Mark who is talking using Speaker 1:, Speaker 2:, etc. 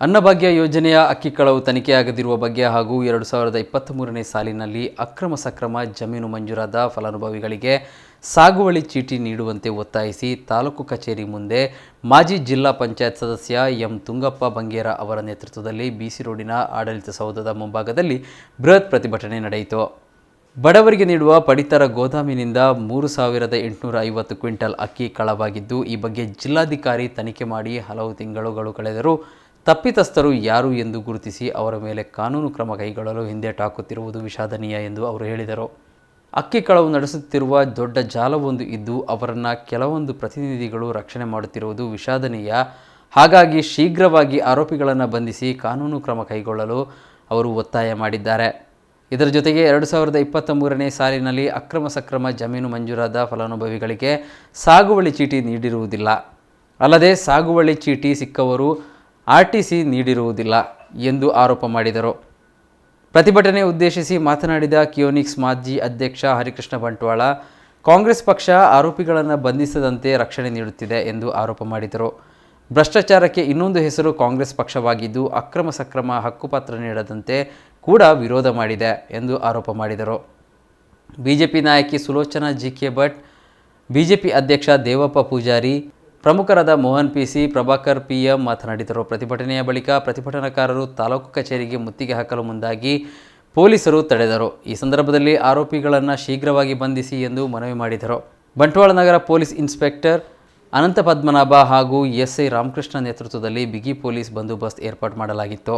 Speaker 1: ಅನ್ನಭಾಗ್ಯ ಯೋಜನೆಯ ಅಕ್ಕಿ ಕಳವು ತನಿಖೆಯಾಗದಿರುವ ಬಗ್ಗೆ ಹಾಗೂ ಎರಡು ಸಾವಿರದ ಇಪ್ಪತ್ತ್ಮೂರನೇ ಸಾಲಿನಲ್ಲಿ ಅಕ್ರಮ ಸಕ್ರಮ ಜಮೀನು ಮಂಜೂರಾದ ಫಲಾನುಭವಿಗಳಿಗೆ ಸಾಗುವಳಿ ಚೀಟಿ ನೀಡುವಂತೆ ಒತ್ತಾಯಿಸಿ ತಾಲೂಕು ಕಚೇರಿ ಮುಂದೆ ಮಾಜಿ ಜಿಲ್ಲಾ ಪಂಚಾಯತ್ ಸದಸ್ಯ ಎಂ ತುಂಗಪ್ಪ ಬಂಗೇರ ಅವರ ನೇತೃತ್ವದಲ್ಲಿ ಬಿಸಿ ರೋಡಿನ ಆಡಳಿತ ಸೌಧದ ಮುಂಭಾಗದಲ್ಲಿ ಬೃಹತ್ ಪ್ರತಿಭಟನೆ ನಡೆಯಿತು. ಬಡವರಿಗೆ ನೀಡುವ ಪಡಿತರ ಗೋದಾಮಿನಿಂದ ಮೂರು ಸಾವಿರದ ಎಂಟುನೂರ ಐವತ್ತು ಕ್ವಿಂಟಲ್ ಅಕ್ಕಿ ಕಳವಾಗಿದ್ದು, ಈ ಬಗ್ಗೆ ಜಿಲ್ಲಾಧಿಕಾರಿ ತನಿಖೆ ಮಾಡಿ ಹಲವು ತಿಂಗಳುಗಳು ಕಳೆದರೂ ತಪ್ಪಿತಸ್ಥರು ಯಾರು ಎಂದು ಗುರುತಿಸಿ ಅವರ ಮೇಲೆ ಕಾನೂನು ಕ್ರಮ ಕೈಗೊಳ್ಳಲು ಹಿಂದೆಟಾಕುತ್ತಿರುವುದು ವಿಷಾದನೀಯ ಎಂದು ಅವರು ಹೇಳಿದರು. ಅಕ್ಕಿ ಕಳವು ನಡೆಸುತ್ತಿರುವ ದೊಡ್ಡ ಜಾಲವೊಂದು ಇದ್ದು ಅವರನ್ನು ಕೆಲವೊಂದು ಪ್ರತಿನಿಧಿಗಳು ರಕ್ಷಣೆ ಮಾಡುತ್ತಿರುವುದು ವಿಷಾದನೀಯ. ಹಾಗಾಗಿ ಶೀಘ್ರವಾಗಿ ಆರೋಪಿಗಳನ್ನು ಬಂಧಿಸಿ ಕಾನೂನು ಕ್ರಮ ಕೈಗೊಳ್ಳಲು ಅವರು ಒತ್ತಾಯ ಮಾಡಿದ್ದಾರೆ. ಇದರ ಜೊತೆಗೆ ಎರಡು ಸಾವಿರದ ಇಪ್ಪತ್ತ ಮೂರನೇ ಸಾಲಿನಲ್ಲಿ ಅಕ್ರಮ ಸಕ್ರಮ ಜಮೀನು ಮಂಜೂರಾದ ಫಲಾನುಭವಿಗಳಿಗೆ ಸಾಗುವಳಿ ಚೀಟಿ ನೀಡಿರುವುದಿಲ್ಲ. ಅಲ್ಲದೆ ಸಾಗುವಳಿ ಚೀಟಿ ಸಿಕ್ಕವರು ಆರ್ ಟಿ ಸಿ ನೀಡಿರುವುದಿಲ್ಲ ಎಂದು ಆರೋಪ ಮಾಡಿದರು. ಪ್ರತಿಭಟನೆ ಉದ್ದೇಶಿಸಿ ಮಾತನಾಡಿದ ಕಿಯೋನಿಕ್ಸ್ ಮಾಜಿ ಅಧ್ಯಕ್ಷ ಹರಿಕೃಷ್ಣ ಬಂಟ್ವಾಳ, ಕಾಂಗ್ರೆಸ್ ಪಕ್ಷ ಆರೋಪಿಗಳನ್ನು ಬಂಧಿಸದಂತೆ ರಕ್ಷಣೆ ನೀಡುತ್ತಿದೆ ಎಂದು ಆರೋಪ ಮಾಡಿದರು. ಭ್ರಷ್ಟಾಚಾರಕ್ಕೆ ಇನ್ನೊಂದು ಹೆಸರು ಕಾಂಗ್ರೆಸ್ ಪಕ್ಷವಾಗಿದ್ದು, ಅಕ್ರಮ ಸಕ್ರಮ ಹಕ್ಕುಪತ್ರ ನೀಡದಂತೆ ಕೂಡ ವಿರೋಧ ಮಾಡಿದೆ ಎಂದು ಆರೋಪ ಮಾಡಿದರು. ಬಿಜೆಪಿ ನಾಯಕಿ Sulochana G K Bhat BJP ಅಧ್ಯಕ್ಷ ದೇವಪ್ಪ ಪೂಜಾರಿ ಪ್ರಮುಖರಾದ ಮೋಹನ್ ಪಿಸಿ, ಪ್ರಭಾಕರ್ ಪಿಎಂ ಮಾತನಾಡಿದರು. ಪ್ರತಿಭಟನೆಯ ಬಳಿಕ ಪ್ರತಿಭಟನಾಕಾರರು ತಾಲೂಕು ಕಚೇರಿಗೆ ಮುತ್ತಿಗೆ ಹಾಕಲು ಮುಂದಾಗಿ ಪೊಲೀಸರು ತಡೆದರು. ಈ ಸಂದರ್ಭದಲ್ಲಿ ಆರೋಪಿಗಳನ್ನು ಶೀಘ್ರವಾಗಿ ಬಂಧಿಸಿ ಎಂದು ಮನವಿ ಮಾಡಿದರು. ಬಂಟ್ವಾಳ ನಗರ ಪೊಲೀಸ್ ಇನ್ಸ್ಪೆಕ್ಟರ್ ಅನಂತ ಪದ್ಮನಾಭ ಹಾಗೂ ಎಸ್ಐ ರಾಮಕೃಷ್ಣ ನೇತೃತ್ವದಲ್ಲಿ ಬಿಗಿ ಪೊಲೀಸ್ ಬಂದೋಬಸ್ತ್ ಏರ್ಪಾಡು ಮಾಡಲಾಗಿತ್ತು.